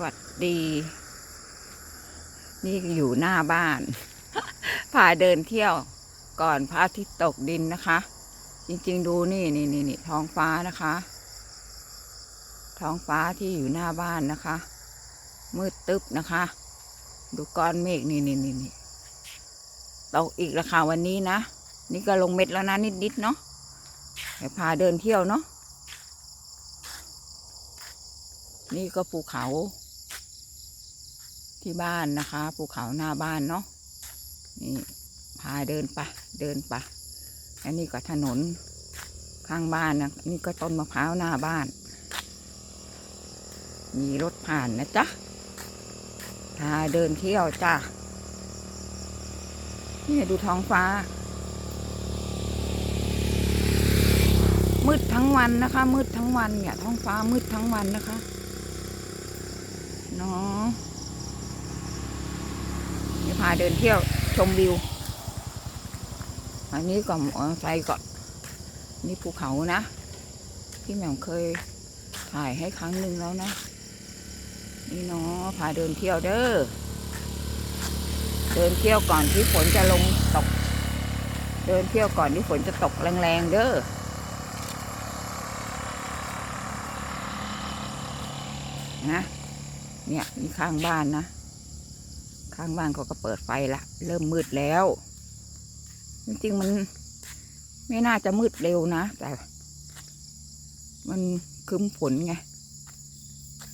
วัสดี นี่อยู่หน้าบ้าน พาเดินเที่ยวก่อนพระอาทิตย์ตกดินนะคะ จริงๆดูนี่นี่นี่นี่ท้องฟ้านะคะ ท้องฟ้าที่อยู่หน้าบ้านนะคะ มืดตึ๊บนะคะ ดูก้อนเมฆนี่นี่นี่นี่ตกอีกแล้วค่ะวันนี้นะ นี่ก็ลงเม็ดแล้วนะนิดๆเนาะเดี๋ยวพาเดินเที่ยวเนาะนี่ก็ภูเขา ที่บ้านนะคะ ภูเขาหน้าบ้านเนาะนี่พาเดินไปเดินไปอันนี้ก็ถนนข้างบ้านนะนี่ก็ต้นมะพร้าวหน้าบ้าน มีรถผ่านนะจ๊ะพาเดินเที่ยวจ้ะนี่ดูท้องฟ้า มืดทั้งวันนะคะ มืดทั้งวันเนี่ย ท้องฟ้ามืดทั้งวันนะคะเนาะาเดินเที่ยวชมวิว อันนี้ก็มอเตอร์ไซค์ก่อนนี่ภูเขานะที่แหม่มเคยถ่ายให้ครั้งหนึ่งแล้วนะ นี่เนาะพาเดินเที่ยวเด้อ เดินเที่ยวก่อนที่ฝนจะลงตก เดินเที่ยวก่อนที่ฝนจะตกแรงๆเด้อนะเนี่ยนี่ข้างบ้านนะ ข้างบ้านเขาก็เปิดไฟละเริ่มมืดแล้ว จริงๆมันไม่น่าจะมืดเร็วนะ แต่ มันคึมฝนไง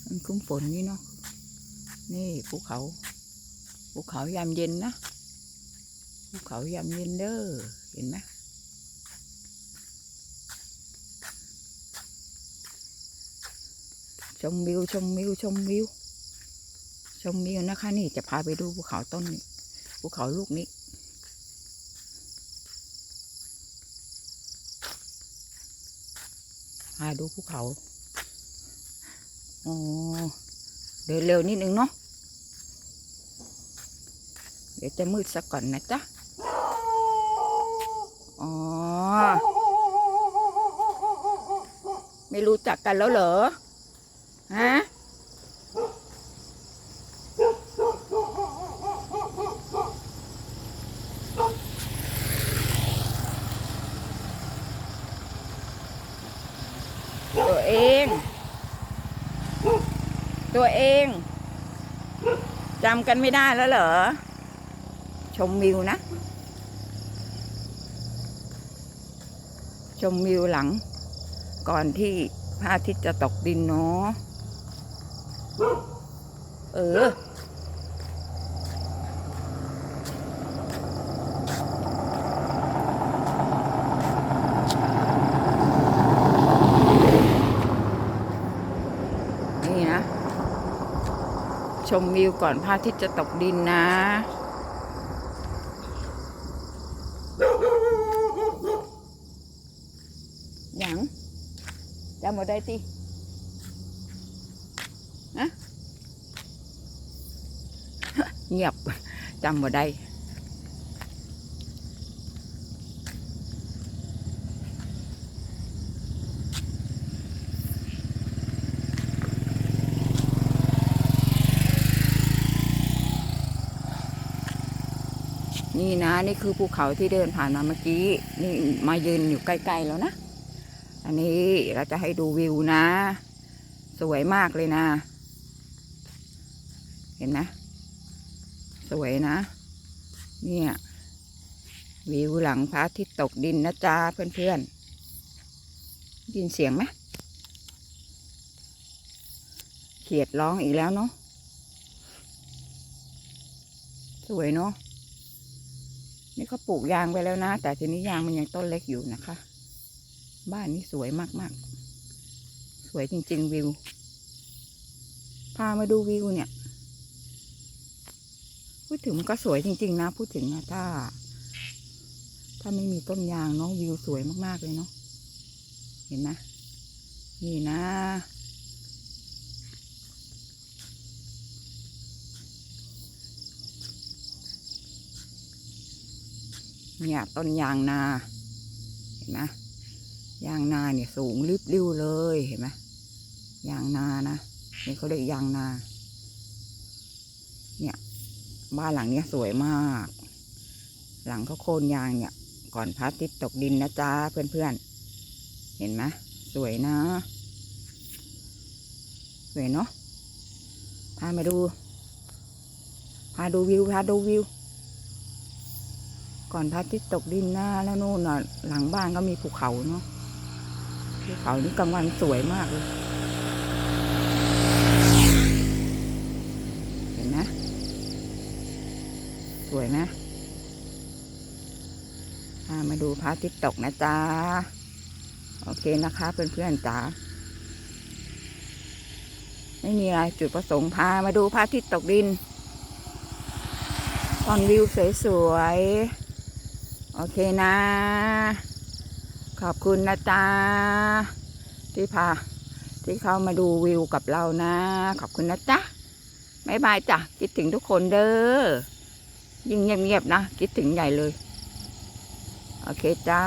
มันคึมฝนนี่เนาะนี่ภูเขาภูเขายามเย็นนะภูเขายามเย็นเด้อเห็นไหมชมวิวชมวิวชมวิว มวิวนะคะ นี่จะพาไปดูภูเขาต้นนี้ภูเขาลูกนี้ พาดูภูเขาอ๋อเดินเร็วนิดนึงเนาะเดี๋ยวจะมืดสักก่อนนะจ๊ะอ๋อ ไม่รู้จักกันแล้วเหรอ ฮะ ตัวเอง ตัวเองจำกันไม่ได้แล้วเหรอ ชมวิวนะ ชมวิวหลัง ก่อนที่พระอาทิตย์จะตกดินเนาะเออ นี่นะ ชมวิวก่อนพระอาทิตย์จะตกดินนะหยังจำมาได้ตีนะเงียบจำมาได้ นี่นะ นี่คือภูเขาที่เดินผ่านมาเมื่อกี้ นี่มายืนอยู่ใกล้ๆแล้วนะ อันนี้เราจะให้ดูวิวนะ สวยมากเลยนะ เห็นนะสวยนะ เนี่ยวิวหลังพระอาทิตย์ตกดินนะจ๊ะเพื่อนๆได้ยินเสียงไหมเขียดร้องอีกแล้วเนาะสวยเนาะ นี่เขาปลูกยางไปแล้วนะ แต่ทีนี้ยางมันยังต้นเล็กอยู่นะคะ บ้านนี้สวยมากๆ สวยจริง ๆ วิว พามาดูวิวเนี่ย พูดถึงมันก็สวยจริง ๆ นะ พูดถึงนะถ้า ถ้าไม่มีต้นยางเนาะวิวสวยมากๆเลยเนาะเห็นไหมนี่นะ เนี่ยต้นยางนา เห็นไหมยางนาเนี่ยสูงริบริ้วเลยเห็นไหมยางนานะนี่เขาเรียกยางนา เนี่ย บ้านหลังเนี้ยสวยมาก หลังเขาโคนยางเนี่ย ก่อนพระอาทิตย์ตกดินนะจ๊ะเพื่อนๆ เห็นไหมสวยนะ สวยเนาะพามาดู พาดูวิว พาดูวิว ก่อนพระอาทิตย์ตกดินหนะแล้วนู่นน่ะ หลังบ้านก็มีภูเขาเนาะภูเขานี่กลางวันสวยมากเลยเห็นไหมสวยไหมามาดูพระอาทิตย์ตกนะจ๊ะโอเคนะคะเพื่อนๆจ๋าไม่มีอะไรจุดประสงค์พามาดูพระอาทิตย์ตกดิน ตอนวิวสวยๆ โอเคนะ ขอบคุณนะจ๊ะที่พาที่เข้ามาดูวิวกับเรานะ ขอบคุณนะจ๊ะบายบายจ้ะคิดถึงทุกคนเด้อยิ่งเงียบๆนะ คิดถึงใหญ่เลย โอเคจ้า